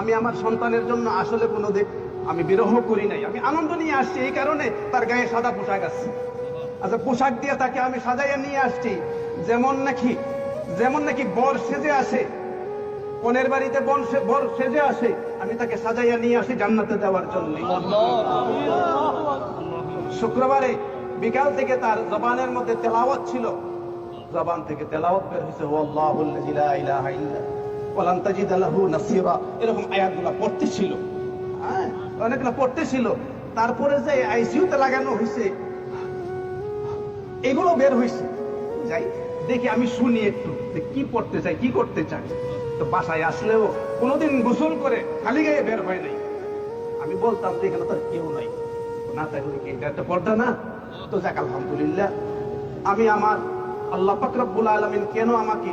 আমি আমার সন্তানের জন্য আসলে কোনো দিক আমি বিরহ করি নাই। আমি আনন্দ নিয়ে আসছি, এই কারণে তার গায়ে সাদা পোশাক আছে। আচ্ছা পোশাক দিয়ে তাকে আমি সাজাইয়া নিয়ে আসছি। যেমন নাকি যেমন নাকি বর সেজে আসে, কনের বাড়িতে বন বর সেজে আসে, আমি তাকে সাজাইয়া নিয়ে আসি জান্নাতে দেওয়ার জন্য। শুক্রবারে বিকাল থেকে তার জবানের মধ্যে তেলাওয়াত ছিল। জবান থেকে তেলাওয়াত বের হয়েছে ও আল্লাহুল্লাযী লা ইলাহা ইল্লা ওয়ালান তাজিদা লাহু নাসীরা। এরকম আয়াতগুলো পড়তে ছিল। হ্যাঁ অনেকগুলো পড়তে ছিল। তারপরে যে আইসিইউতে লাগানো হয়েছে এগুলো বের হয়েছে যাই, দেখি আমি শুনি একটু কি পড়তে চাই, কি করতে চাই। তো বাসায় আসলেও কোনোদিন গোসল করে খালি গায়ে বের হয় নাই। আমি বলতাম যে এখানে তার কেউ নাই। না, তাই কি, এটা একটা পর্দা না? তো যাক, আলহামদুলিল্লাহ। আমি আমার আল্লাহ পাকরাবুল আলমিন কেন আমাকে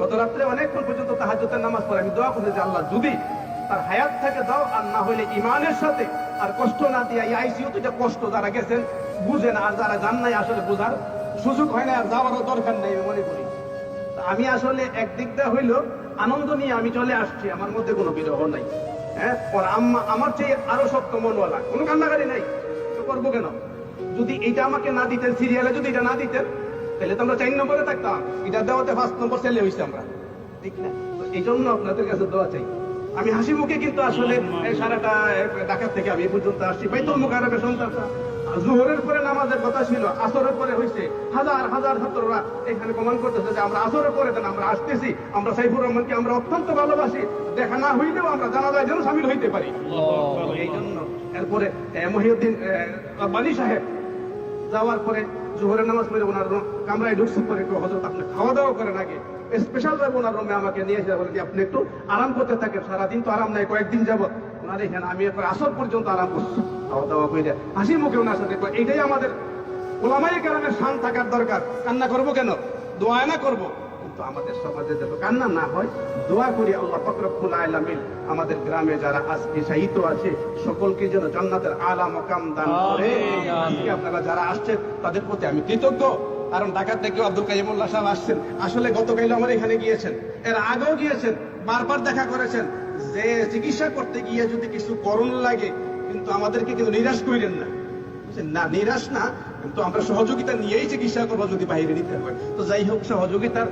গত রাত্রে অনেকক্ষণ পর্যন্ত তাহাজ্জুদের নামাজ পড়ে। আমি দোয়া করছি যে আল্লাহ যদি তার হায়াত থেকে দাও, আর না হইলে ইমানের সাথে আর কষ্ট না দিয়ে এই আইসিইউ তো কষ্ট যারা গেছেন বুঝেন আর যারা জান নাই আসলে বোঝার সুযোগ হয় না, আর যাওয়ারও দরকার নেই, আমি মনে করি। আমি আসলে একদিক দিয়ে হইল আনন্দ নিয়ে আমি চলে আসছি, আমার মধ্যে কোনো বিরহ নাই। হ্যাঁ আমার চেয়ে আরও শক্ত মনওয়ালা, কোনো কান্নাকারি নাই। করব কেন? যদি এটা আমাকে না দিতেন সিরিয়ালে যদি এটা না দিতেন তাহলে তো আমরা চার নম্বরে থাকতাম। এটা দেওয়াতে পাঁচ নম্বর ছেলে হয়েছে আমরা। ঠিক না? তো এই জন্য আপনাদের কাছে দোয়া চাই। আমি হাসি মুখে কিন্তু আসলে সারাটা ঢাকা থেকে আমি পর্যন্ত আসছি। বাইতুল মুখারবে সন্তানটা জোহরের পরে নামাজের কথা ছিল আসরের পরে হয়েছে হাজার হাজার ছাত্ররা এখানে প্রমাণ করতেছে যে আমরা আসরের পরে দেন আমরা আসতেছি। আমরা সাইফুর রহমানকে আমরা অত্যন্ত ভালোবাসি। দেখা না হইলেও আমরা জানাজায় যেন সামিল হইতে পারি। এই জন্য এরপরে মহিউদ্দিন বালি সাহেব যাওয়ার পরে জোহরের নামাজ পড়ে ওনার কামরায় ঢুকছে পরে একটু হজরত আপনি খাওয়া দাওয়া করেন আগে। স্পেশাল ভাবে ওনার রুমে আমাকে নিয়ে এসে বলে যে আপনি একটু আরাম করতে থাকেন সারাদিন তো আরাম নাই কয়েকদিন যাবত ওনার এখানে আমি একবার আসর পর্যন্ত আরাম করছি খাওয়া দাওয়া করে হাসি মুখে ওনার সাথে এইটাই আমাদের ওলামাই কারণে শান থাকার দরকার। কান্না করব কেন? দোয়া না করব? কিন্তু আমাদের সমাজে যত কান্না না হয় দোয়া করি আল্লাহ ফকরফুল আলামিন আমাদের গ্রামে যারা আজকে শাহিত আছে সকলকে যেন জান্নাতের আলা মকাম দান করে। আজকে আপনারা যারা আসছেন তাদের প্রতি আমি কৃতজ্ঞ। কারণ ঢাকা থেকে আব্দুল কাইমুল্লাহ সাহেব আসছেন। আসলে গতকাল আমার এখানে গিয়েছেন। এর আগেও গিয়েছেন, বারবার দেখা করেছেন। যে চিকিৎসা করতে গিয়ে যদি কিছু করণ লাগে, কিন্তু আমাদেরকে কিন্তু নিরাশ করিলেন না। না নিরাশ না কিন্তু আমরা সহযোগিতা নিয়েই চিকিৎসা করব যদি বাইরে নিতে হয়। তো যাই হোক সহযোগিতার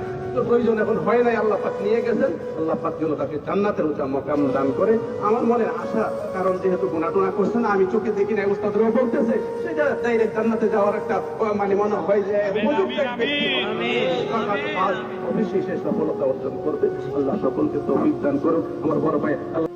প্রয়োজন এখন হয় নাই আল্লাহ পাক নিয়ে গেছেন। আল্লাহ পাক যেন তাকে জান্নাতের উঁচা মকাম দান করে। আমার মনে আশা কারণ যেহেতু গুণাটুনা করছে না আমি চোখে দেখি না উস্তাদরাও বলতেছে সেটা ডাইরেক্ট জান্নাতে যাওয়ার একটা মানে মনে হয় যে অবশ্যই সে সফলতা অর্জন করবে। আল্লাহ সকলকে তো দান করুন আমার বড় ভাই আল্লাহ